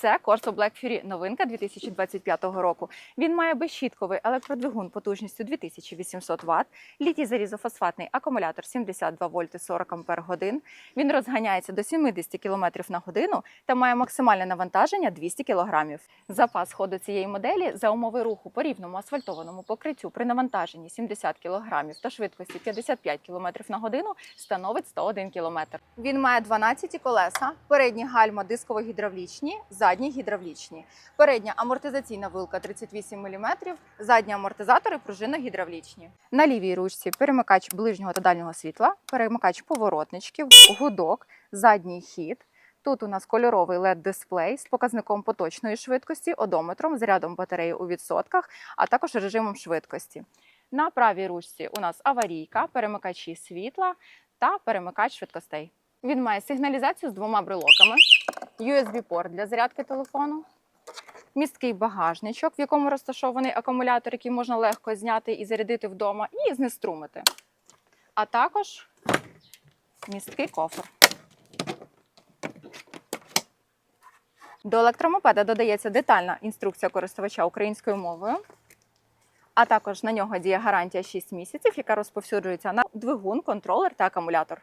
Це Corso Black Fury новинка 2025 року. Він має безщітковий електродвигун потужністю 2800 Вт, літій залізофосфатний акумулятор 72 вольти 40 ампер. Він розганяється до 70 км на годину та має максимальне навантаження 200 кг. Запас ходу цієї моделі за умови руху по рівному асфальтованому покриттю при навантаженні 70 кг та швидкості 55 км на годину становить 101 км. Він має 12 колеса, передні гальма дисково-гідравлічні, задні гідравлічні. Передня амортизаційна вилка 38 мм, задні амортизатори пружинно-гідравлічні. На лівій ручці перемикач ближнього та дальнього світла, перемикач поворотничків, гудок, задній хід. Тут у нас кольоровий led дисплей з показником поточної швидкості, одометром, зарядом батареї у відсотках, а також режимом швидкості. На правій ручці у нас аварійка, перемикачі світла та перемикач швидкостей. Він має сигналізацію з двома брелоками, USB-порт для зарядки телефону, місткий багажничок, в якому розташований акумулятор, який можна легко зняти і зарядити вдома, і знеструмити. А також місткий кофр. До електромопеда додається детальна інструкція користувача українською мовою, а також на нього діє гарантія 6 місяців, яка розповсюджується на двигун, контролер та акумулятор.